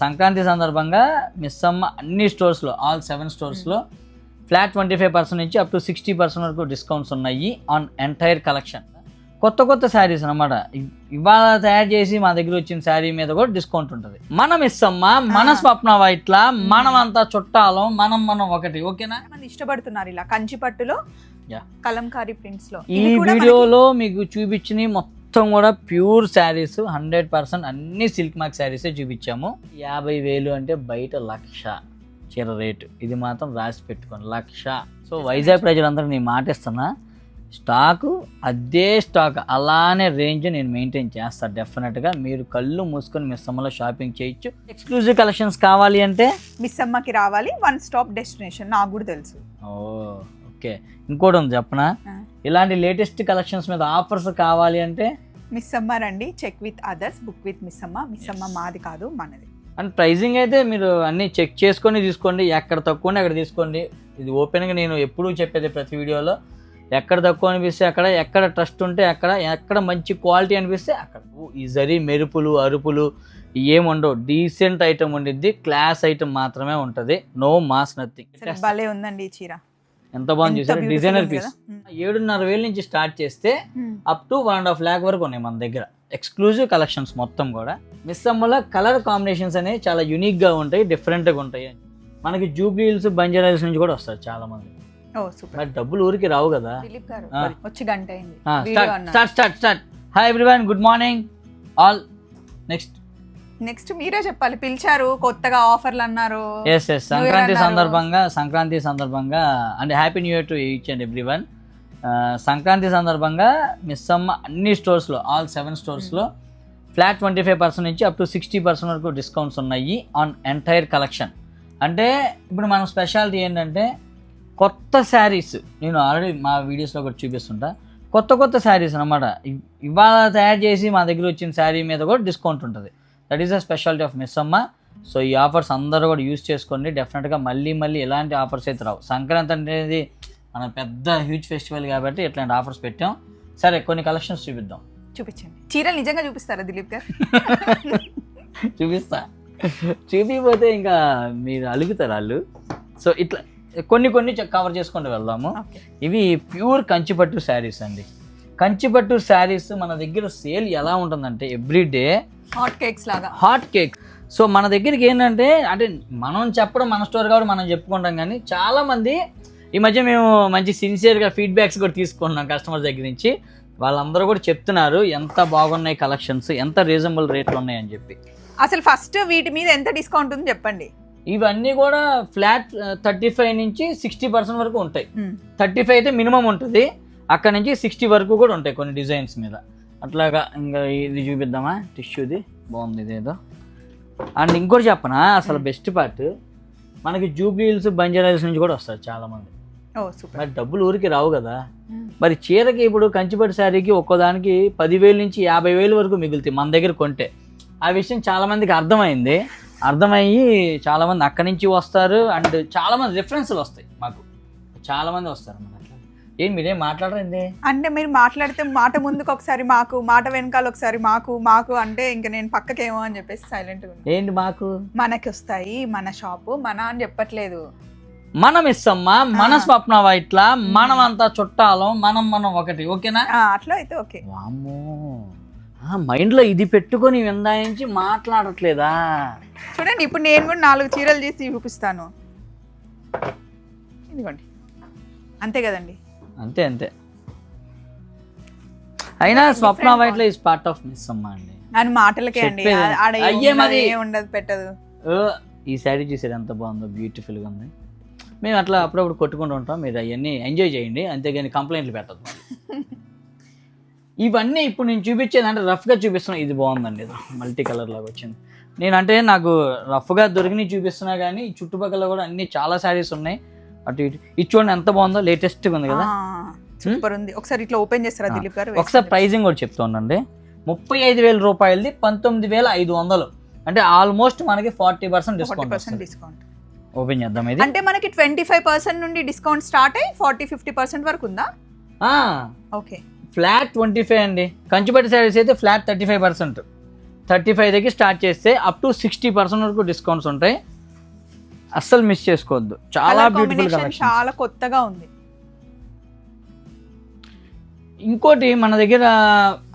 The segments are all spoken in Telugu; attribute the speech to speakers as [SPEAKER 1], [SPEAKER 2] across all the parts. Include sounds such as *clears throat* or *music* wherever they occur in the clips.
[SPEAKER 1] సంక్రాంతి సందర్భంగా మిస్ అమ్మ అన్ని స్టోర్స్లో ఆల్ సెవెన్ స్టోర్స్లో ఫ్లాట్ ట్వంటీ ఫైవ్ పర్సెంట్ నుంచి అప్ టు సిక్స్టీ పర్సెంట్ వరకు డిస్కౌంట్స్ ఉన్నాయి ఆన్ ఎంటైర్ కలెక్షన్ కొత్త కొత్త శారీస్ అనమాట ఇవాళ తయారు చేసి మా దగ్గర వచ్చిన శారీ మీద కూడా డిస్కౌంట్ ఉంటుంది. మనం ఇస్తామ్మా మన స్వప్న వైట్ల మనం అంతా చుట్టాలం మనం మనం ఒకటి ఓకేనా?
[SPEAKER 2] ఇష్టపడుతున్నారు ఇలా కంచి పట్టులో. కలంకారీ ప్రింట్స్లో.
[SPEAKER 1] ఈ వీడియోలో మీకు చూపించిన మొత్తం కూడా ప్యూర్ శారీస్ హండ్రెడ్ పర్సెంట్ అన్ని సిల్క్ మార్క్ శారీసే చూపించాము. యాభై వేలు అంటే బయట లక్ష చీర రేటు. ఇది మాత్రం రాసి పెట్టుకోండి లక్ష. సో వైజాగ్ ప్రజలందరూ నేను మాటిస్తున్నా స్టాకు అదే స్టాక్ అలానే రేంజ్ నేను మెయింటైన్ చేస్తాను డెఫినెట్గా. మీరు కళ్ళు మూసుకొని మీ సమ్మలో షాపింగ్ చేయొచ్చు. ఎక్స్క్లూజివ్ కలెక్షన్స్ కావాలి అంటే?
[SPEAKER 2] మిస్ అమ్మకి రావాలి వన్ స్టాప్ డెస్టినేషన్ నాకు కూడా తెలుసు.
[SPEAKER 1] Oh okay. ఇంకోటి ఉంది చెప్పనా. ఇలాంటి లేటెస్ట్ కలెక్షన్స్ మీద ఆఫర్స్ కావాలి అంటే?
[SPEAKER 2] మిస్ అమ్మ రండి check with others book with Missamma Missamma మాది కాదు మనది.
[SPEAKER 1] అండ్ ప్రైజింగ్ అయితే మీరు అన్నీ చెక్ చేసుకొని తీసుకోండి. ఎక్కడ తక్కువ అక్కడ తీసుకోండి. ఇది ఓపెన్గా నేను ఎప్పుడూ చెప్పేది ప్రతి వీడియోలో. ఎక్కడ తక్కువ అనిపిస్తే అక్కడ ఎక్కడ ట్రస్ట్ ఉంటే అక్కడ ఎక్కడ మంచి క్వాలిటీ అనిపిస్తే అక్కడ. ఈ జరీ మెరుపులు అరుపులు ఏం ఉండవు. డీసెంట్ ఐటమ్ ఉండిద్ది. క్లాస్ ఐటమ్ మాత్రమే ఉంటుంది. నో మాస్ నథింగ్
[SPEAKER 2] భలే ఉందండి ఈ చీర.
[SPEAKER 1] ఎంత బాగుంది చూసారు? Designer piece. ఏడున్నర వేల నుంచి స్టార్ట్ చేస్తే. Up to one and half lakh వరకు ఉన్నాయి మన దగ్గర. ఎక్స్క్లూజివ్ కలెక్షన్స్ మొత్తం కూడా. మిస్ అమ్మలో కలర్ కాంబినేషన్స్ అనేవి చాలా యూనిక్గా ఉంటాయి డిఫరెంట్గా ఉంటాయి మనకి జూబ్లీ హిల్స్ బంజారా హిల్స్ నుంచి కూడా వస్తారు చాలా మంది మరి డబ్బులు ఊరికి రావు కదా. Start start start hi everyone good morning all next
[SPEAKER 2] next మీరే చెప్పాలి. పిలిచారు కొత్తగా ఆఫర్లు అన్నారు.
[SPEAKER 1] Yes yes Sankranti. సందర్భంగా సంక్రాంతి సందర్భంగా అంటే happy new year to each and every one Sankranti సందర్భంగా మిస్ అమ్మ అన్ని స్టోర్స్లో ఆల్ సెవెన్ స్టోర్స్లో ఫ్లాట్ ట్వంటీ ఫైవ్ పర్సెంట్ నుంచి అప్ టు సిక్స్టీ పర్సెంట్ వరకు డిస్కౌంట్స్ ఉన్నాయి ఆన్ ఎంటైర్ కలెక్షన్ అంటే ఇప్పుడు మన స్పెషాలిటీ ఏంటంటే కొత్త శారీస్ నేను ఆల్రెడీ మా వీడియోస్లో కూడా చూపిస్తుంటా. కొత్త కొత్త శారీస్ అనమాట ఇవాళ తయారు చేసి మా దగ్గర వచ్చిన శారీ మీద కూడా డిస్కౌంట్ ఉంటుంది. That is the speciality of Missamma so ఈ ఆఫర్స్ అందరూ కూడా యూస్ చేసుకోండి. డెఫినెట్గా మళ్ళీ మళ్ళీ ఎలాంటి ఆఫర్స్ అయితే రావు. సంక్రాంతి అనేది మన పెద్ద హ్యూజ్ ఫెస్టివల్ కాబట్టి ఇట్లాంటి ఆఫర్స్ పెట్టాం. సరే కొన్ని కలెక్షన్స్ చూపిద్దాం.
[SPEAKER 2] చూపించండి. చీరలు నిజంగా చూపిస్తారా దిలీప్ గారు? *laughs*
[SPEAKER 1] చూపిస్తా. చూపిపోతే ఇంకా మీరు అలుగుతారు వాళ్ళు. సో ఇట్లా కొన్ని కొన్ని కవర్ చేసుకుంటూ వెళ్దాము. ఇవి ప్యూర్ కంచిపట్టు శారీస్ అండి. కంచిపట్టు శారీస్ మన దగ్గర సేల్ ఎలా ఉంటుందంటే ఎవ్రీ డే
[SPEAKER 2] హాట్ కేక్స్ లాగా.
[SPEAKER 1] హాట్ కేక్ సో మన దగ్గరికి ఏంటంటే అంటే మనం చెప్పడం మన స్టోర్ కాబట్టి మనం చెప్పుకుంటాం కానీ చాలామంది ఈ మధ్య మేము మంచి సిన్సియర్గా ఫీడ్బ్యాక్స్ కూడా తీసుకున్నాం కస్టమర్స్ దగ్గర నుంచి. వాళ్ళందరూ కూడా చెప్తున్నారు ఎంత బాగున్నాయి కలెక్షన్స్ ఎంత రీజనబుల్ రేట్లు ఉన్నాయి అని చెప్పి.
[SPEAKER 2] అసలు ఫస్ట్ వీటి మీద ఎంత డిస్కౌంట్ ఉంది చెప్పండి.
[SPEAKER 1] ఇవన్నీ కూడా ఫ్లాట్ థర్టీ ఫైవ్ నుంచి సిక్స్టీ పర్సెంట్ వరకు ఉంటాయి. థర్టీ ఫైవ్ అయితే మినిమం ఉంటుంది. అక్కడ నుంచి సిక్స్టీ వరకు కూడా ఉంటాయి కొన్ని డిజైన్స్ మీద. అట్లాగా ఇంకా ఇది చూపిద్దామా? టిష్యూది. బాగుంది ఇదేదో అండ్ ఇంకోటి చెప్పనా? అసలు బెస్ట్ పార్ట్. మనకి జూబ్లీ హిల్స్ బంజారా హిల్స్ నుంచి కూడా వస్తారు చాలా మంది
[SPEAKER 2] ఓ సూపర్.
[SPEAKER 1] మరి డబ్బులు ఊరికి రావు కదా. మరి చీరకి ఇప్పుడు కంచిపట్టు శారీకి ఒక్కోదానికి పదివేలు నుంచి యాభై వేలు వరకు మిగులుతాయి మన దగ్గర కొంటే. ఆ విషయం చాలా మందికి అర్థమైంది. అర్థమయ్యి చాలా మంది అక్కడి నుంచి వస్తారు. అండ్ చాలా మంది రిఫరెన్స్లు వస్తాయి మాకు. చాలా మంది వస్తారు ఏం మీరేం మాట్లాడరండి
[SPEAKER 2] అంటే మీరు మాట్లాడితే మాట ముందుకు ఒకసారి మాకు మాట వెనకాల ఒకసారి మాకు మాకు అంటే ఇంకా నేను పక్కకేమో అని చెప్పేసి సైలెంట్
[SPEAKER 1] ఏంటి మాకు?
[SPEAKER 2] మనకి వస్తాయి మన షాపు మన అని చెప్పట్లేదు.
[SPEAKER 1] మనం ఇస్తామ్మా మన. స్వప్న వైట్ల మనం అంతా చుట్టాలం మనం మనం ఒకటి ఓకేనా?
[SPEAKER 2] అట్లా అయితే ఓకే.
[SPEAKER 1] వామ్మో. ఆ, మైండ్లో ఇది పెట్టుకొని విందాయించి మాట్లాడట్లేదా?
[SPEAKER 2] చూడండి ఇప్పుడు నేను కూడా నాలుగు చీరలు చేసి చూపిస్తాను. ఇదిగోండి. అంతే కదండి.
[SPEAKER 1] అంతే అంతే. అయినా స్వప్న వైట్లో ఇస్ పార్ట్ ఆఫ్ మిస్ అమ్మ అండి.
[SPEAKER 2] అని మాటలకే అండి.
[SPEAKER 1] చెప్పేది.
[SPEAKER 2] ఆ- ఆడ ఏం
[SPEAKER 1] అయ్యే
[SPEAKER 2] ఉండదు,
[SPEAKER 1] మరి.
[SPEAKER 2] ఏం ఉండదు పెట్టదు.
[SPEAKER 1] ఓ, ఈ శారీ చూసారు ఎంత బాగుందో బ్యూటిఫుల్గా ఉంది. మేము అట్లా అప్పుడప్పుడు కొట్టుకుంటూ ఉంటాం. మీరు అవన్నీ ఎంజాయ్ చేయండి. అంతేగాని కంప్లైంట్లు పెట్టద్దు. *laughs* ఇవన్నీ ఇప్పుడు నేను చూపించేది అంటే రఫ్గా చూపిస్తున్నా. ఇది బాగుందండి. ఇది మల్టీ కలర్ లాగా వచ్చింది. నేను అంటే నాకు రఫ్గా దొరికినవి చూపిస్తున్నా కానీ చుట్టుపక్కల కూడా అన్ని చాలా శారీస్ ఉన్నాయి. అటు ఇటు. ఇది చూడండి ఎంత బాగుందో లేటెస్ట్గా ఉంది కదా.
[SPEAKER 2] సూపర్ ఉంది. ఒకసారి ఇట్లా ఓపెన్ చేస్తారా దిలీప్ గారు?
[SPEAKER 1] ఒకసారి ప్రైజింగ్ కూడా చెప్తుండండి ముప్పై ఐదు వేల రూపాయలది పంతొమ్మిది వేల ఐదు వందలు. అంటే ఆల్మోస్ట్ మనకి forty percent discount
[SPEAKER 2] discount
[SPEAKER 1] open చేద్దాం ఇది.
[SPEAKER 2] అంటే మనకి ట్వంటీ ఫైవ్ పర్సెంట్ నుండి డిస్కౌంట్ స్టార్ట్ అయ్యి ఫార్టీ ఫిఫ్టీ పర్సెంట్ వరకు ఉందా? ఓకే
[SPEAKER 1] ఫ్లాట్ ట్వంటీ ఫైవ్ అండి. కంచిపట్టి శారీస్ అయితే flat thirty five percent thirty five దగ్గర స్టార్ట్ చేస్తే అప్ టు సిక్స్టీ పర్సెంట్ వరకు డిస్కౌంట్స్ ఉంటాయి. అస్సలు మిస్ చేసుకోవద్దు. చాలా బ్యూటిఫుల్ కలెక్షన్
[SPEAKER 2] చాలా కొత్తగా ఉంది.
[SPEAKER 1] ఇంకోటి మన దగ్గర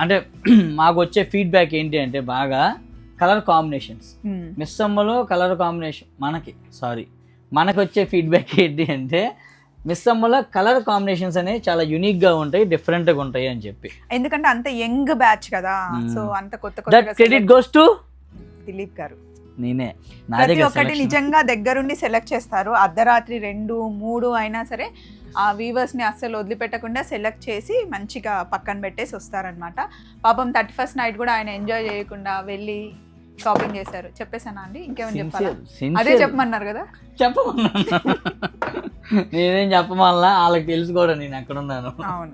[SPEAKER 1] అంటే *clears throat* మాకు వచ్చే ఫీడ్బ్యాక్ ఏంటి అంటే బాగా కలర్ కాంబినేషన్స్. మిస్ అమ్మలో కలర్ కాంబినేషన్ మనకి సారీ మనకు వచ్చే ఫీడ్బ్యాక్ ఏంటి అంటే మిస్ అమ్మలో కలర్ కాంబినేషన్స్ అనేవి చాలా యూనిక్గా ఉంటాయి డిఫరెంట్గా ఉంటాయి అని చెప్పి.
[SPEAKER 2] ఎందుకంటే అంత యంగ్ బ్యాచ్ కదా. సో అంత కొత్త
[SPEAKER 1] క్రెడిట్ గోస్ టు
[SPEAKER 2] దిలీప్ గారు.
[SPEAKER 1] నేనే. నా
[SPEAKER 2] ప్రతి ఒక్కటి. నిజంగా దగ్గరుండి సెలెక్ట్ చేస్తారు. అర్ధరాత్రి రెండు మూడు అయినా సరే ఆ వీవర్స్ని అస్సలు వదిలిపెట్టకుండా సెలెక్ట్ చేసి మంచిగా పక్కన పెట్టేసి వస్తారనమాట పాపం థర్టీ ఫస్ట్ నైట్ కూడా ఆయన ఎంజాయ్ చేయకుండా వెళ్ళి షాపింగ్ చేశారు. చెప్పేసానా అండి? ఇంకేమైనా చెప్పాలా? అదే. చెప్పమన్నారు కదా?
[SPEAKER 1] చెప్పమన్నా *laughs* నేనేం చెప్పమల్లా వాళ్ళకి తెలుసు కూడా నేను ఎక్కడున్నాను.
[SPEAKER 2] అవును.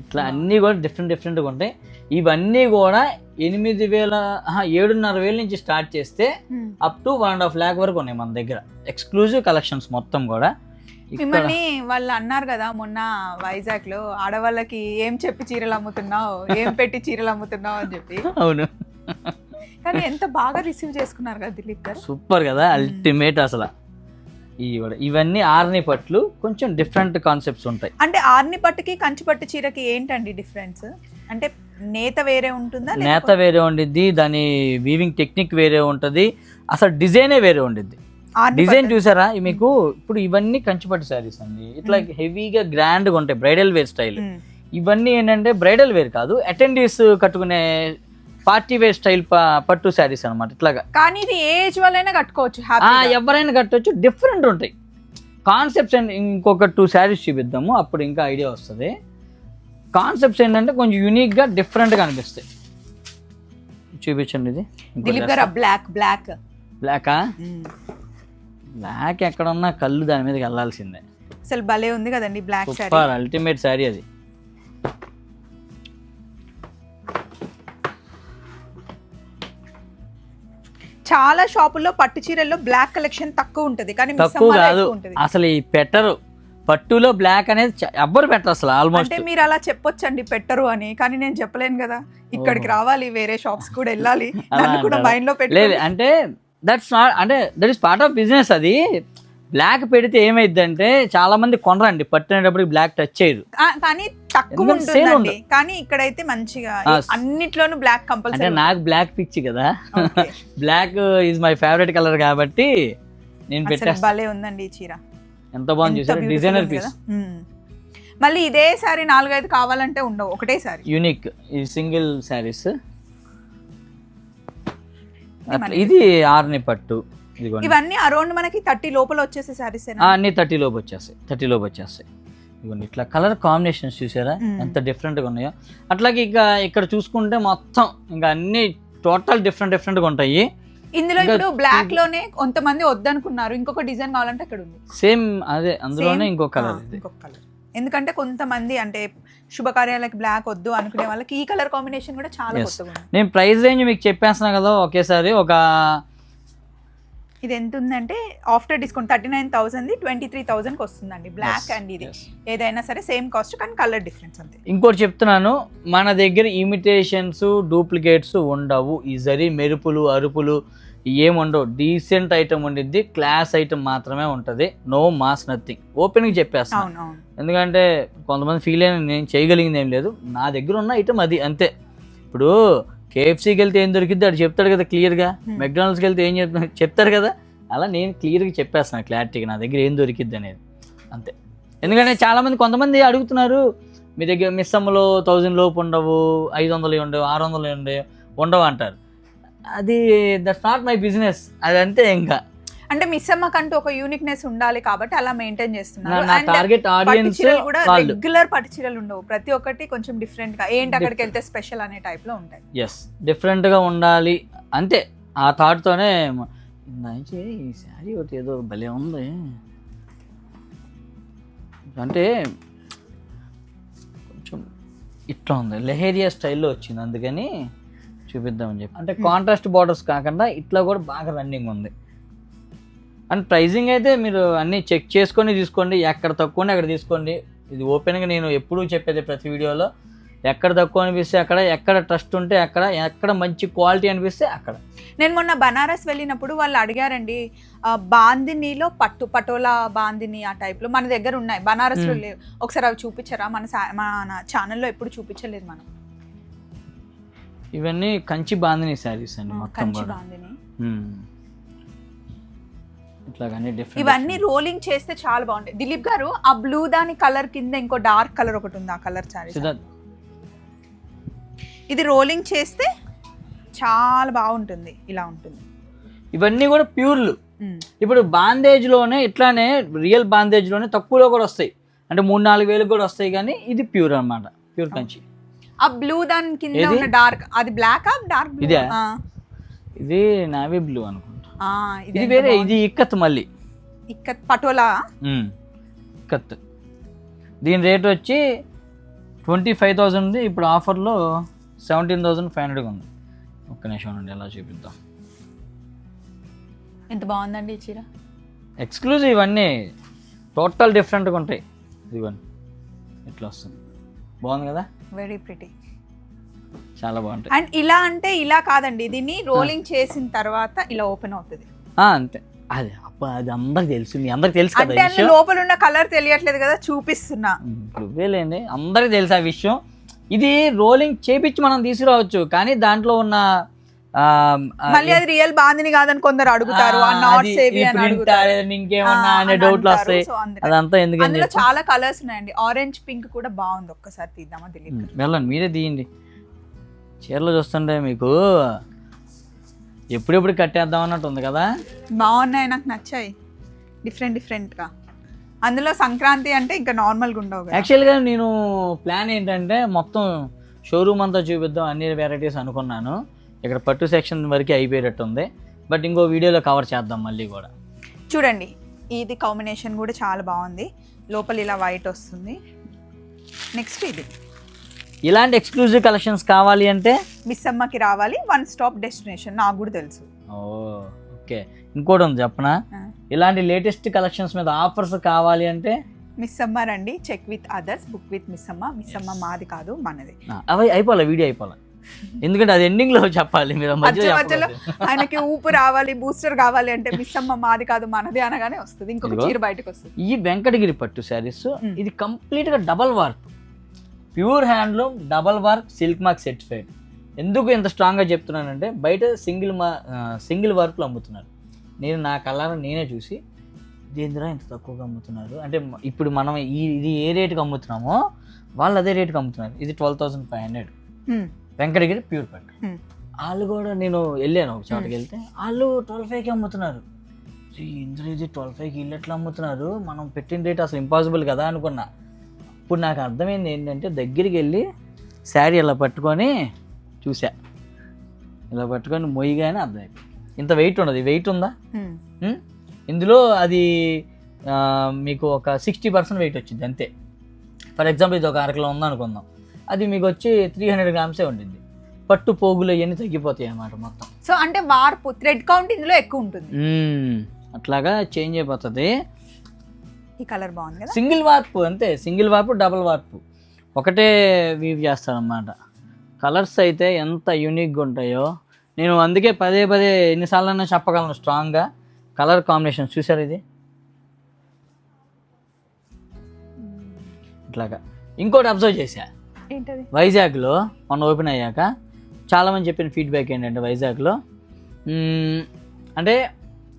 [SPEAKER 1] ఇట్లా అన్నీ కూడా డిఫరెంట్ డిఫరెంట్గా ఉంటాయి. ఇవన్నీ కూడా ఎనిమిది వేల ఏడున్నర వేల నుంచి స్టార్ట్ చేస్తే. Up to one and half lakh వరకు ఉన్నాయి మన దగ్గర. ఎక్స్క్లూజివ్ కలెక్షన్స్ మొత్తం కూడా.
[SPEAKER 2] మిమ్మల్ని వాళ్ళు అన్నారు కదా మొన్న వైజాగ్లో ఆడవాళ్ళకి ఏం చెప్పి చీరలు అమ్ముతున్నావు ఏం పెట్టి చీరలు అమ్ముతున్నావు అని చెప్పి.
[SPEAKER 1] అవును.
[SPEAKER 2] కానీ ఎంత బాగా రిసీవ్ చేసుకున్నారు కదా దిలీప్ గారు.
[SPEAKER 1] సూపర్ కదా అల్టిమేట్ అసలు. ఇవన్నీ ఆర్ని పట్లు కొంచెం డిఫరెంట్ కాన్సెప్ట్స్ ఉంటాయి.
[SPEAKER 2] అంటే ఆర్ని పట్టుకి కంచి పట్టు చీరకి ఏంటండి డిఫరెన్స్ అంటే నేత వేరే ఉంటుందా?
[SPEAKER 1] నేత వేరే ఉండిద్ది దాని వీవింగ్ టెక్నిక్ వేరే ఉంటుంది. అసలు డిజైనే వేరే ఉండిద్ది. డిజైన్ చూసారా? మీకు ఇప్పుడు ఇవన్నీ కంచిపట్టు శారీస్ అండి. ఇట్లా హెవీగా గ్రాండ్గా ఉంటాయి బ్రైడల్ వేర్ స్టైల్ ఇవన్నీ ఏంటంటే బ్రైడల్ వేర్ కాదు అటెండీస్ కట్టుకునే పార్టీ వేర్ స్టైల్ పట్టు శారీస్ అనమాట ఇట్లాగా.
[SPEAKER 2] కానీ ఇది ఏజ్ వాళ్ళైనా కట్టుకోవచ్చు
[SPEAKER 1] ఎవరైనా కట్టొచ్చు డిఫరెంట్ ఉంటాయి. కాన్సెప్ట్స్ అండ్ ఇంకొక టూ శారీస్ చూపిద్దాము అప్పుడు ఇంకా ఐడియా వస్తుంది. కాన్సెప్ట్స్ ఏంటంటే కొంచెం యూనిక్గా డిఫరెంట్గా అనిపిస్తాయి. చూపించండి ఇది.
[SPEAKER 2] దిలీప్ గారు బ్లాక్ బ్లాక్
[SPEAKER 1] బ్లాకా బ్లాక్ ఎక్కడున్నా కళ్ళు దాని మీదకి వెళ్ళాల్సిందే.
[SPEAKER 2] అసలు భలే ఉంది కదండి బ్లాక్
[SPEAKER 1] సూపర్ అల్టిమేట్ శారీ అది.
[SPEAKER 2] చాలా షాపుల్లో పట్టు చీరల్లో బ్లాక్ కలెక్షన్ తక్కువ ఉంటది కానీ
[SPEAKER 1] తక్కువ కాదు. అసలు ఈ పెట్టరు. పట్టులో బ్లాక్ అనేది ఎవ్వరు పెట్టరు అసలు ఆల్మోస్ట్
[SPEAKER 2] అంటే మీరు అలా చెప్పొచ్చండి పెట్టరు అని. కానీ నేను చెప్పలేను కదా. ఇక్కడికి. రావాలి వేరే షాప్స్ కూడా వెళ్ళాలి. *laughs* నన్ను కూడా? మైండ్లో
[SPEAKER 1] లేదు అంటే దట్స్ నాట్ అంటే that is part of business అది. బ్లాక్ పెడితే ఏమైందంటే చాలా మంది కొనరండి. పట్టినప్పుడు బ్లాక్ టచ్ చేయరు
[SPEAKER 2] కానీ తక్కువ ఉంటుందండి. కానీ ఇక్కడైతే మంచిగా అన్నిట్లోనూ బ్లాక్
[SPEAKER 1] అంటే
[SPEAKER 2] కంపల్సరీ
[SPEAKER 1] నాకు బ్లాక్ పిచ్చి కదా. Black is my favourite colour కాబట్టి నేను
[SPEAKER 2] భలే ఉందండి ఈ చీర.
[SPEAKER 1] ఎంత బాగుంది చూసారు? Designer piece.
[SPEAKER 2] మళ్ళీ ఇదే సారీ నాలుగైదు కావాలంటే ఉండవు ఒకటే సారీ.
[SPEAKER 1] యూనిక్ ఇది సింగిల్ శారీస్ ఇది ఆర్ని పట్టు.
[SPEAKER 2] ఇవన్నీ అరౌండ్ మనకి థర్టీ లోపల వచ్చేసే సారీస్
[SPEAKER 1] అన్ని థర్టీ లోపు వచ్చేస్తాయి. థర్టీ లోపు వచ్చేస్తాయి. ఇదిగోండి ఇట్లా కలర్ కాంబినేషన్స్ చూసారా. ఎంత డిఫరెంట్గా ఉన్నాయో. అట్లాగే ఇక ఇక్కడ చూసుకుంటే మొత్తం ఇంకా అన్ని టోటల్ డిఫరెంట్ డిఫరెంట్గా ఉంటాయి.
[SPEAKER 2] ఇందులో ఇప్పుడు బ్లాక్లోనే కొంతమంది వద్దనుకున్నారు. ఇంకొక డిజైన్ కావాలంటే అక్కడ ఉంది.
[SPEAKER 1] సేమ్ అదే అందులోనే. ఇంకో కలర్
[SPEAKER 2] ఇంకొక కలర్ ఎందుకంటే కొంతమంది అంటే శుభకార్యాలకు బ్లాక్ వద్దు అనుకునే వాళ్ళకి ఈ కలర్ కాంబినేషన్ కూడా చాలా
[SPEAKER 1] నేను ప్రైస్ రేంజ్ మీకు చెప్పేస్తున్నా కదా ఒకేసారి. ఒక
[SPEAKER 2] ఇది ఎంత ఉందంటే after discount thirty nine thousand twenty three థౌసండ్కి వస్తుందండి. బ్లాక్ అండ్ ఇది. ఏదైనా సరే సేమ్ కాస్ట్ కానీ కలర్ డిఫరెన్స్ అంతే.
[SPEAKER 1] ఇంకోటి చెప్తున్నాను మన దగ్గర ఇమిటేషన్స్ డూప్లికేట్స్ ఉండవు. ఈ జరి మెరుపులు అరుపులు ఏం ఉండవు. డీసెంట్ ఐటమ్ ఉండిద్ది క్లాస్ ఐటమ్ మాత్రమే ఉంటుంది. నో మాస్ నథింగ్ ఓపెన్గా చెప్పేస్తాను ఎందుకంటే కొంతమంది ఫీల్ అయిన నేను చేయగలిగింది ఏం లేదు. నా దగ్గర ఉన్న ఐటమ్ అది అంతే. ఇప్పుడు కేఎఫ్సీకి వెళ్తే ఏం దొరికిద్ది? అది చెప్తాడు కదా క్లియర్గా.
[SPEAKER 2] Hmm.
[SPEAKER 1] మెక్డానల్డ్స్కి వెళ్తే ఏం చెప్తా చెప్తారు కదా? అలా నేను క్లియర్గా చెప్పేస్తాను క్లారిటీగా నా దగ్గర ఏం దొరికిద్ది అనేది. అంతే. ఎందుకంటే చాలామంది కొంతమంది అడుగుతున్నారు మీ దగ్గర మిస్ అమ్మలో థౌజండ్ లోపు ఉండవు ఐదు వందలు ఉండవు ఆరు వందలు ఉండవు ఉండవు అంటారు. అది దట్స్ నాట్ మై బిజినెస్ అది అంతే ఇంకా.
[SPEAKER 2] అంటే మిస్ అమ్మకంటూ ఒక యూనిక్నెస్ ఉండాలి కాబట్టి అలా మెయింటైన్ చేస్తున్నారు.
[SPEAKER 1] నా
[SPEAKER 2] And
[SPEAKER 1] టార్గెట్
[SPEAKER 2] పట్టు
[SPEAKER 1] ఆడియన్స్
[SPEAKER 2] చీరలు కూడా
[SPEAKER 1] వాళ్ళు.
[SPEAKER 2] రెగ్యులర్ పట్టు చీరలు ఉండవు. ప్రతి ఒక్కటి కొంచెం డిఫరెంట్గా. ఏంటి అక్కడికి వెళ్తే స్పెషల్ అనే టైప్లో ఉంటాయి.
[SPEAKER 1] ఎస్ డిఫరెంట్గా ఉండాలి. అంతే. ఆ థాట్తోనే మంచి ఈ శారీ ఒకటి ఏదో భలే ఉంది. అంటే కొంచెం ఇట్లా ఉంది. లెహేరియా స్టైల్లో వచ్చింది. అందుకని చూపిద్దామని చెప్పి. అంటే కాంట్రాస్ట్ బార్డర్స్ కాకుండా ఇట్లా కూడా బాగా రన్నింగ్ ఉంది. అండ్ ప్రైజింగ్ అయితే మీరు అన్నీ చెక్ చేసుకొని తీసుకోండి. ఎక్కడ తక్కువ అక్కడ తీసుకోండి. ఇది ఓపెన్గా నేను ఎప్పుడూ చెప్పేది ప్రతి వీడియోలో. ఎక్కడ తక్కువ అనిపిస్తే అక్కడ ఎక్కడ ట్రస్ట్ ఉంటే అక్కడ ఎక్కడ మంచి క్వాలిటీ అనిపిస్తే అక్కడ.
[SPEAKER 2] నేను మొన్న బనారస్ వెళ్ళినప్పుడు వాళ్ళు అడిగారండి బాందినీలో పట్టు పటోలా బాందిని ఆ type లో మన దగ్గర ఉన్నాయి. బనారస్లో
[SPEAKER 1] మ్మ్.
[SPEAKER 2] లేవు ఒకసారి అవి చూపించరా? మన మన ఛానల్లో ఎప్పుడు చూపించలేదు మనం.
[SPEAKER 1] ఇవన్నీ కంచి బాందిని శారీస్ అండి మొత్తం
[SPEAKER 2] కంచి బాందిని.
[SPEAKER 1] ఇట్లాగన్నీ డిఫరెంట్
[SPEAKER 2] ఇవన్నీ రోలింగ్ చేస్తే చాలా బాగుంటాయి. దిలీప్ గారు ఆ బ్లూ దాని కలర్ కింద ఇంకో డార్క్ కలర్ ఒకటి ఉంది ఆ కలర్ సారీ
[SPEAKER 1] సిద్ధార్థ్
[SPEAKER 2] ఇది రోలింగ్ చేస్తే చాలా బాగుంటుంది ఇలా ఉంటుంది.
[SPEAKER 1] ఇవన్నీ కూడా ప్యూర్లు. ఇప్పుడు బాందేజ్లోనే ఇట్లానే రియల్ బాందేజ్లోనే తక్కువలో కూడా వస్తాయి. అంటే మూడు నాలుగు వేలకు కూడా వస్తాయి కానీ ఇది ప్యూర్ అన్నమాట ప్యూర్ కంచి.
[SPEAKER 2] ఆ బ్లూ దాని కింద? ఉన్న డార్క్ అది బ్లాక్ డార్క్
[SPEAKER 1] ఇదే? ఇది నావీ బ్లూ అనుకుంటా. ఇది వేరే ఇది ఇక్కత్ మళ్ళీ.
[SPEAKER 2] ఇక్కడ పటోలా.
[SPEAKER 1] ఇక్కత్. దీని రేట్ వచ్చి ట్వంటీ ఫైవ్ థౌజండ్ ఇప్పుడు ఆఫర్లో సెవెంటీన్ థౌజండ్ ఫైవ్ హండ్రెడ్గా ఉంది. ఒక్క నిమిషం అండి ఎలా చూపిద్దాం.
[SPEAKER 2] ఎంత బాగుందండి చీర?
[SPEAKER 1] ఎక్స్క్లూజివ్ ఇవన్నీ టోటల్ డిఫరెంట్గా ఉంటాయి. ఇవన్నీ ఇట్లా వస్తుంది? బాగుంది కదా?
[SPEAKER 2] వెరీ ప్రిటీ
[SPEAKER 1] చాలా బాగుంటాయి.
[SPEAKER 2] అండ్ ఇలా అంటే ఇలా కాదండి దీన్ని రోలింగ్ చేసిన తర్వాత ఇలా ఓపెన్ అవుతుంది.
[SPEAKER 1] అంతే. అది అది అందరికి తెలుసు మీ అందరికి తెలుసు కదా
[SPEAKER 2] అంటే లోపల ఉన్న కలర్ తెలియట్లేదు కదా చూపిస్తున్నా.
[SPEAKER 1] నువ్వేలేండి అందరికి తెలుసు ఆ విషయం. ఇది రోలింగ్ చేపించి మనం తీసుకురావచ్చు కానీ దాంట్లో ఉన్న
[SPEAKER 2] మళ్ళీ అది రియల్ బాందిని కాదని కొందరు అడుగుతారు
[SPEAKER 1] ఇంకేమన్నా అనే డౌట్లు. వస్తాయి. అదంతా చెప్పి
[SPEAKER 2] చాలా కలర్స్ ఉన్నాయండి. ఆరెంజ్ పింక్ కూడా బాగుంది. ఒక్కసారి తీద్దామా
[SPEAKER 1] ఉమ్, వెళ్ళండి మీరే తీయండి. చీరలు చూస్తుంటే మీకు ఎప్పుడెప్పుడు కట్టేద్దాం అన్నట్టు ఉంది కదా?
[SPEAKER 2] బాగున్నాయి నాకు నచ్చాయి. డిఫరెంట్ డిఫరెంట్గా. అందులో సంక్రాంతి అంటే ఇంకా నార్మల్గా ఉండవు
[SPEAKER 1] యాక్చువల్గా నేను ప్లాన్ ఏంటంటే మొత్తం షోరూమ్ అంతా చూపిద్దాం అన్ని వెరైటీస్ అనుకున్నాను. ఇక్కడ పట్టు సెక్షన్ వరకు అయిపోయేటట్టు ఉంది. బట్ ఇంకో వీడియోలో కవర్ చేద్దాం మళ్ళీ కూడా.
[SPEAKER 2] చూడండి ఇది కాంబినేషన్ కూడా చాలా బాగుంది. లోపల ఇలా వైట్ వస్తుంది. నెక్స్ట్ ఇది.
[SPEAKER 1] ఇలాంటి ఎక్స్క్లూజివ్ కలెక్షన్స్ కావాలి అంటే?
[SPEAKER 2] మిస్ అమ్మకి రావాలి వన్ స్టాప్ డెస్టినేషన్ నాకు కూడా తెలుసు.
[SPEAKER 1] ఓకే. ఇంకోటి ఉంది చెప్పనా. ఇలాంటి లేటెస్ట్ కలెక్షన్స్ మీద ఆఫర్స్ కావాలి అంటే?
[SPEAKER 2] మిస్ అమ్మ రండి check with others book with Missamma. Missamma మాది కాదు మనది.
[SPEAKER 1] అవి అయిపోలే వీడియో అయిపోలే ఎందుకంటే అది ఎండింగ్లో చెప్పాలి మీరు మధ్యలో.
[SPEAKER 2] ఆయనకి ఊపు రావాలి బూస్టర్ కావాలి అంటే మిస్ అమ్మ మాది కాదు మనది అనగానే వస్తుంది. ఇంకొక. చీర బయటకు వస్తుంది.
[SPEAKER 1] ఈ వెంకటగిరి పట్టు శారీస్. ఇది కంప్లీట్గా double work pure handloom double work silk mark certified. ఎందుకు ఇంత స్ట్రాంగ్గా చెప్తున్నానంటే బయట సింగిల్ మా సింగిల్ వర్క్లు అమ్ముతున్నారు. నేను నా కలర్ నేనే చూసి దేంద్రా ఇంత తక్కువగా అమ్ముతున్నారు? అంటే ఇప్పుడు మనం ఈ ఇది ఏ రేటుకి అమ్ముతున్నామో వాళ్ళు అదే రేటుకి అమ్ముతున్నారు. ఇది twelve thousand five hundred. Venkatagiri pure
[SPEAKER 2] hmm.
[SPEAKER 1] వాళ్ళు కూడా నేను వెళ్ళాను ఒక చోటకి వెళ్తే వాళ్ళు ట్వెల్వ్ ఫైవ్కి అమ్ముతున్నారు. "ఈ ఇందులో ఇది ట్వెల్వ్ ఫైవ్కి ఎట్లా అమ్ముతున్నారు? మనం పెట్టిన రేట్ అసలు ఇంపాసిబుల్ కదా అనుకున్నా. ఇప్పుడు నాకు అర్థమైంది ఏంటంటే దగ్గరికి వెళ్ళి శారీ ఇలా పట్టుకొని చూసా. ఇలా పట్టుకొని మొయ్యగానే అర్థమైంది ఇంత వెయిట్ ఉండదు. వెయిట్ ఉందా? ఇందులో అది మీకు ఒక సిక్స్టీ పర్సెంట్ వెయిట్ వచ్చింది అంతే. ఫర్ ఎగ్జాంపుల్ ఇది ఒక అరకిలో ఉందనుకుందాం. అది మీకు వచ్చి త్రీ హండ్రెడ్ గ్రామ్సే ఉంటుంది పట్టు పోగులు అవన్నీ తగ్గిపోతాయి అన్నమాట మొత్తం.
[SPEAKER 2] సో అంటే వార్పు థ్రెడ్ కౌంట్ ఇందులో ఎక్కువ ఉంటుంది.
[SPEAKER 1] అట్లాగా చేంజ్ అయిపోతుంది.
[SPEAKER 2] ఈ కలర్ బాగుంది కదా?
[SPEAKER 1] సింగిల్ వార్పు అంతే సింగిల్ వార్పు డబుల్ వార్పు. ఒకటే వీవ్ చేస్తారన్నమాట కలర్స్ అయితే ఎంత యూనిక్గా ఉంటాయో. నేను అందుకే పదే పదే ఎన్నిసార్లైనా చెప్పగలను స్ట్రాంగ్గా కలర్ కాంబినేషన్ చూసారు ఇది? ఇట్లాగా. ఇంకోటి అబ్జర్వ్ చేశా.
[SPEAKER 2] ఏంటది?
[SPEAKER 1] వైజాగ్లో మొన్న ఓపెన్ అయ్యాక చాలామంది చెప్పిన ఫీడ్బ్యాక్ ఏంటంటే వైజాగ్లో అంటే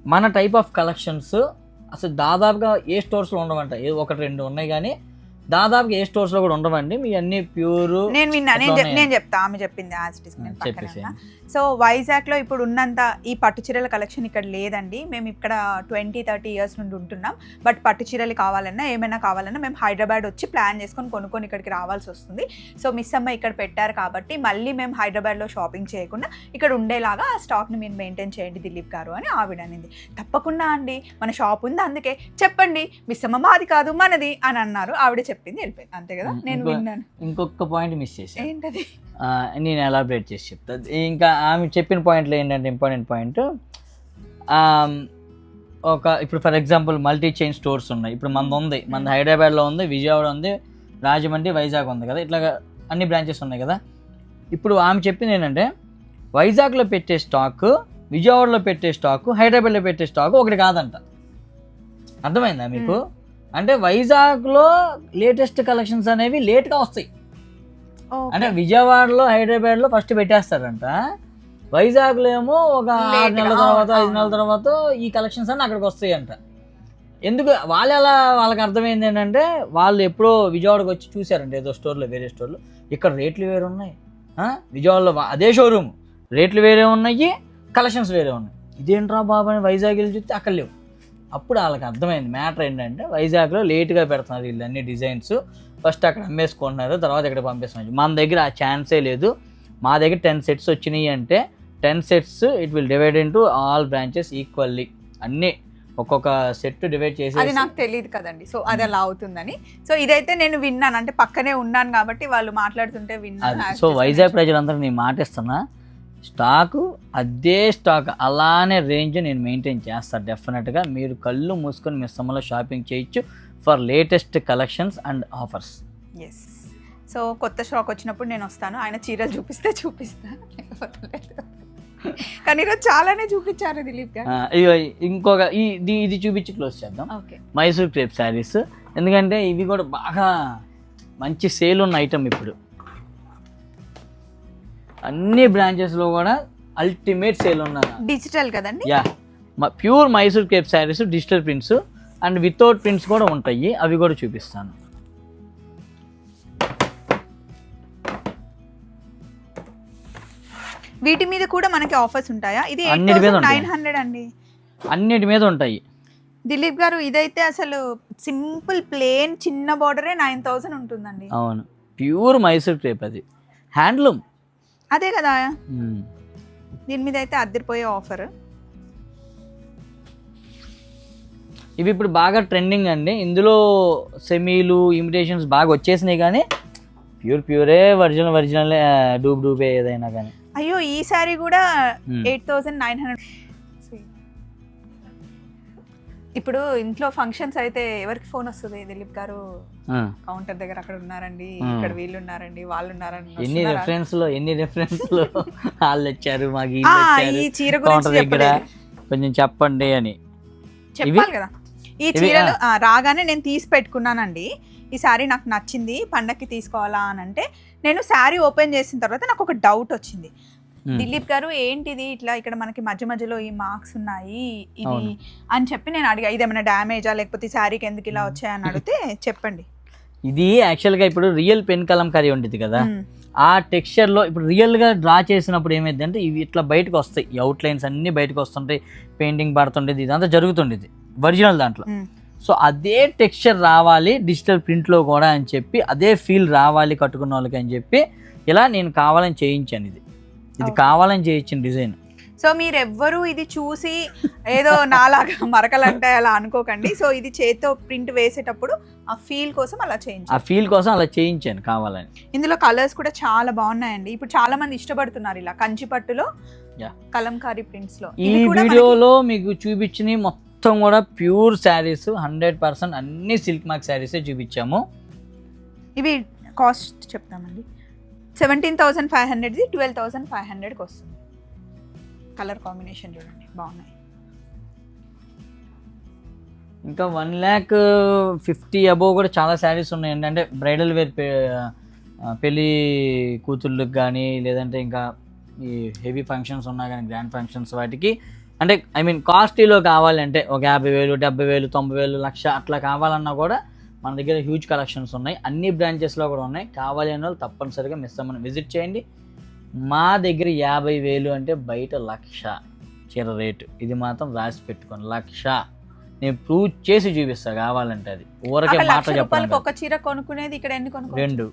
[SPEAKER 1] మన టైప్ ఆఫ్ కలెక్షన్స్ అసలు దాదాపుగా ఏ స్టోర్స్లో ఉండవంట. ఏ ఒకటి రెండు ఉన్నాయి కానీ దాదాపుగా ఏ స్టోర్స్లో కూడా ఉండవండి. మీ అన్ని ప్యూర్
[SPEAKER 2] నేను విన్నా నేను చెప్-? నేను చెప్తా ఆమె చెప్పింది యాజ్ ఇట్ ఇస్ నేను పక్కన
[SPEAKER 1] చెప్పేసి
[SPEAKER 2] ఉన్నా. సో వైజాగ్లో ఇప్పుడు ఉన్నంత ఈ పట్టు చీరల కలెక్షన్ ఇక్కడ లేదండి. మేము ఇక్కడ ట్వంటీ థర్టీ ఇయర్స్ నుండి ఉంటున్నాం. బట్ పట్టు చీరలు కావాలన్నా ఏమైనా కావాలన్నా మేము హైదరాబాద్ వచ్చి ప్లాన్ చేసుకొని కొనుక్కొని ఇక్కడికి రావాల్సి వస్తుంది. సో మిస్ అమ్మ ఇక్కడ పెట్టారు కాబట్టి మళ్ళీ మేము హైదరాబాద్లో షాపింగ్ చేయకుండా ఇక్కడ ఉండేలాగా ఆ స్టాక్ని మీరు మెయింటైన్ చేయండి దిలీప్ గారు అని ఆవిడ అనింది. తప్పకుండా అండి మన షాప్ ఉంది అందుకే చెప్పండి మిస్ అమ్మ మాది కాదు మనది అని అన్నారు. ఆవిడ చెప్పింది వెళ్ళిపోయింది. అంతే కదా? నేను విన్నాను.
[SPEAKER 1] ఇంకొక పాయింట్ మిస్ చేశాను
[SPEAKER 2] ఏంటది?
[SPEAKER 1] నేను ఎలాబరేట్ చేసి చెప్తా. ఇంకా ఆమె చెప్పిన పాయింట్లో ఏంటంటే ఇంపార్టెంట్ పాయింట్ ఒక ఇప్పుడు for example multi chain stores ఉన్నాయి. ఇప్పుడు మనది ఉంది మనది హైదరాబాద్లో ఉంది విజయవాడ ఉంది రాజమండ్రి వైజాగ్ ఉంది కదా? ఇట్లా అన్ని బ్రాంచెస్ ఉన్నాయి కదా? ఇప్పుడు ఆమె చెప్పింది ఏంటంటే వైజాగ్లో పెట్టే స్టాక్ విజయవాడలో పెట్టే స్టాక్ హైదరాబాద్లో పెట్టే స్టాక్ ఒకటి కాదంట. అర్థమైందా మీకు? అంటే వైజాగ్లో లేటెస్ట్ కలెక్షన్స్ అనేవి లేట్గా వస్తాయి. అంటే విజయవాడలో హైదరాబాద్లో ఫస్ట్ పెట్టేస్తారంట. వైజాగ్లో ఏమో ఒక ఆరు నెలల తర్వాత ఐదు నెలల తర్వాత ఈ కలెక్షన్స్ అన్ని అక్కడికి వస్తాయి అంట ఎందుకు వాళ్ళు ఎలా వాళ్ళకి అర్థమైంది ఏంటంటే వాళ్ళు ఎప్పుడో విజయవాడకి వచ్చి చూసారంట ఏదో స్టోర్లో వేరే స్టోర్లో. ఇక్కడ రేట్లు వేరే ఉన్నాయి? విజయవాడలో అదే షోరూమ్. రేట్లు వేరే ఉన్నాయి కలెక్షన్స్ వేరే ఉన్నాయి. ఇదేంట్రా బాబు అని వైజాగ్ వెళ్ళి చూస్తే అక్కడ లేవు. అప్పుడు వాళ్ళకి అర్థమైంది మ్యాటర్ ఏంటంటే వైజాగ్లో లేట్గా పెడుతున్నారు వీళ్ళు అన్ని డిజైన్స్. ఫస్ట్ అక్కడ అమ్మేసుకుంటున్నారు తర్వాత ఇక్కడ పంపిస్తున్నారు. మన దగ్గర ఆ ఛాన్సే లేదు. మా దగ్గర టెన్ సెట్స్ వచ్చినాయి అంటే ten sets it will divide into all branches equally. అన్నీ ఒక్కొక్క సెట్ డివైడ్ చేసి
[SPEAKER 2] అది నాకు తెలియదు కదండి. సో అది అలా అవుతుందని. సో ఇదైతే నేను విన్నాను. అంటే పక్కనే ఉన్నాను కాబట్టి వాళ్ళు మాట్లాడుతుంటే విన్నాను.
[SPEAKER 1] సో వైజాగ్ ప్రజలందరూ నేను మాటిస్తున్నా స్టాకు అదే స్టాక్ అలానే రేంజ్ నేను మెయింటైన్ చేస్తాను డెఫినెట్గా. మీరు కళ్ళు మూసుకొని మీ సమ్మలో షాపింగ్ చేయొచ్చు for latest collections and offers.
[SPEAKER 2] Yes so కొత్త స్టాక్ వచ్చినప్పుడు నేను వస్తాను. ఆయన చీరలు చూపిస్తే చూపిస్తాను. *laughs* కానీ ఈరోజు చాలానే చూపించారు దిలీప్ గారు.
[SPEAKER 1] ఇంకొక ఈ ఇది ఇది చూపించి క్లోజ్ చేద్దాం.
[SPEAKER 2] ఓకే.
[SPEAKER 1] మైసూర్ క్రేప్ శారీస్. ఎందుకంటే ఇవి కూడా బాగా మంచి సేల్ ఉన్న ఐటమ్ ఇప్పుడు. అన్ని బ్రాంచెస్లో కూడా అల్టిమేట్ సేల్ ఉన్న
[SPEAKER 2] డిజిటల్ కదండి?
[SPEAKER 1] Yeah pure Mysore crepe saris digital prints and without prints కూడా ఉంటాయి. అవి కూడా చూపిస్తాను.
[SPEAKER 2] వీటి మీద కూడా మనకి ఆఫర్స్ ఉంటాయా? ఇది
[SPEAKER 1] అన్నిటి మీద.
[SPEAKER 2] నైన్ హండ్రెడ్ అండి.
[SPEAKER 1] అన్నిటి మీద ఉంటాయి.
[SPEAKER 2] దిలీప్ గారు ఇదైతే అసలు సింపుల్ ప్లేన్ చిన్న బార్డరే నైన్ థౌసండ్ ఉంటుందండి.
[SPEAKER 1] అవును. ప్యూర్ మైసూర్ క్రేప్ అది. హ్యాండ్లూమ్
[SPEAKER 2] అదే కదా. దీని మీద అయితే అద్దరిపోయే ఆఫర్
[SPEAKER 1] ఇవి ఇప్పుడు బాగా ట్రెండింగ్ అండి. ఇందులో సెమీలు ఇమిటేషన్స్ బాగా వచ్చేసినాయి కానీ ప్యూర్ ప్యూరే ఒరిజినల్ ఒరిజినల్ డూబ్ డూబే ఏదైనా కానీ.
[SPEAKER 2] అయ్యో ఈ సారీ కూడా. Eight thousand nine hundred. ఇప్పుడు ఇంట్లో ఫంక్షన్స్ అయితే ఎవరికి ఫోన్ వస్తుంది దిలీప్ గారు. కౌంటర్ దగ్గర అక్కడ ఉన్నారండి. ఇక్కడ వీళ్ళు ఉన్నారండి వాళ్ళు ఉన్నారండి
[SPEAKER 1] ఎన్ని? రెఫరెన్స్లో ఎన్ని రెఫరెన్స్లో వాళ్ళు వచ్చారు మాకు
[SPEAKER 2] ఈ చీర గురించి
[SPEAKER 1] కౌంటర్ దగ్గర. కొంచెం చెప్పండి అని
[SPEAKER 2] చెప్పాలి కదా ఈ చీరలు రాగానే నేను తీసి పెట్టుకున్నానండి ఈ శారీ నాకు నచ్చింది పండక్కి తీసుకోవాలా అని అంటే నేను శారీ ఓపెన్ చేసిన తర్వాత నాకు ఒక డౌట్ వచ్చింది. దిలీప్ గారు ఏంటిది ఇట్లా ఇక్కడ మనకి మధ్య మధ్యలో ఈ మార్క్స్ ఉన్నాయి ఇది. అని చెప్పి నేను అడిగా ఇది ఏమైనా డ్యామేజా? లేకపోతే శారీకి ఎందుకు ఇలా వచ్చాయని అడిగితే *laughs* చెప్పండి.
[SPEAKER 1] ఇది యాక్చువల్గా ఇప్పుడు రియల్ పెన్ కలంకారీ ఉండేది కదా. ఆ టెక్స్చర్లో ఇప్పుడు రియల్గా డ్రా చేసినప్పుడు ఏమైంది అంటే ఇవి ఇట్లా బయటకు వస్తాయి. ఈ అవుట్ లైన్స్ అన్ని బయటకు వస్తుంటాయి పెయింటింగ్ పడుతుండేది ఇదంతా జరుగుతుండేది ఒరిజినల్ దాంట్లో. సో అదే టెక్స్చర్ రావాలి డిజిటల్ ప్రింట్లో కూడా అని చెప్పి అదే ఫీల్ రావాలి కట్టుకున్న వాళ్ళకి అని చెప్పి ఇలా నేను కావాలని చేయించాను ఇది. ఇది. కావాలని చేయించిన డిజైన్.
[SPEAKER 2] సో మీరు ఎవ్వరు ఇది చూసి ఏదో నాలాగా *laughs* మరకలు అంటే అలా అనుకోకండి. సో ఇది చేత్తో ప్రింట్ వేసేటప్పుడు ఆ ఫీల్ కోసం అలా
[SPEAKER 1] ఆ
[SPEAKER 2] చేయించాలి
[SPEAKER 1] ఫీల్ కోసం అలా చేయించాను కావాలని.
[SPEAKER 2] ఇందులో కలర్స్ కూడా చాలా బాగున్నాయండి. ఇప్పుడు చాలా మంది ఇష్టపడుతున్నారు ఇలా కంచి పట్టులో. కలంకారీ ప్రింట్స్లో.
[SPEAKER 1] ఈ వీడియోలో మీకు చూపించిన మొత్తం కూడా ప్యూర్ శారీస్ హండ్రెడ్ పర్సెంట్ అన్ని సిల్క్ మార్క్ శారీసే చూపించాము.
[SPEAKER 2] ఇవి కాస్ట్ చెప్తామండి. సెవెంటీన్ థౌసండ్ ఫైవ్ హండ్రెడ్ది ట్వెల్వ్ థౌసండ్ ఫైవ్ హండ్రెడ్కి వస్తుంది కలర్ కాంబినేషన్ చూడండి బాగున్నాయి.
[SPEAKER 1] ఇంకా వన్ ల్యాక్ ఫిఫ్టీ అబోవ్ కూడా చాలా శారీస్ ఉన్నాయండి అంటే బ్రైడల్ వేర్ పెళ్ళి కూతుళ్ళకి కానీ లేదంటే ఇంకా ఈ హెవీ ఫంక్షన్స్ ఉన్నా కానీ గ్రాండ్ ఫంక్షన్స్ వాటికి. అంటే ఐ మీన్ కాస్ట్లీలో కావాలంటే ఒక యాభై వేలు డెబ్బై వేలు తొంభై వేలు లక్ష అట్లా కావాలన్నా కూడా మన దగ్గర హ్యూజ్ కలెక్షన్స్ ఉన్నాయి. అన్ని బ్రాంచెస్లో కూడా ఉన్నాయి. కావాలి అనే వాళ్ళు తప్పనిసరిగా మిస్ అమ్మని విజిట్ చేయండి. మా దగ్గర యాభై వేలు అంటే బయట లక్ష చీర రేటు. ఇది మాత్రం రాసి పెట్టుకోండి. లక్ష. నేను ప్రూవ్ చేసి చూపిస్తా కావాలంటే అది. ఊరకే మాట
[SPEAKER 2] రూపాయలకి ఒక చీర కొనుక్కునేది ఇక్కడ ఎన్ని కొనుక్కో
[SPEAKER 1] రెండు.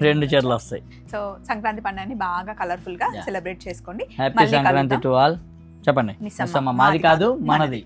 [SPEAKER 1] రెండు చీరలు. వస్తాయి.
[SPEAKER 2] సో సంక్రాంతి పండుగని బాగా
[SPEAKER 1] కలర్ఫుల్గా.
[SPEAKER 2] సెలబ్రేట్ చేసుకోండి.
[SPEAKER 1] హ్యాపీ సంక్రాంతి. టు ఆల్ చెప్పండి. మాది కాదు మనది.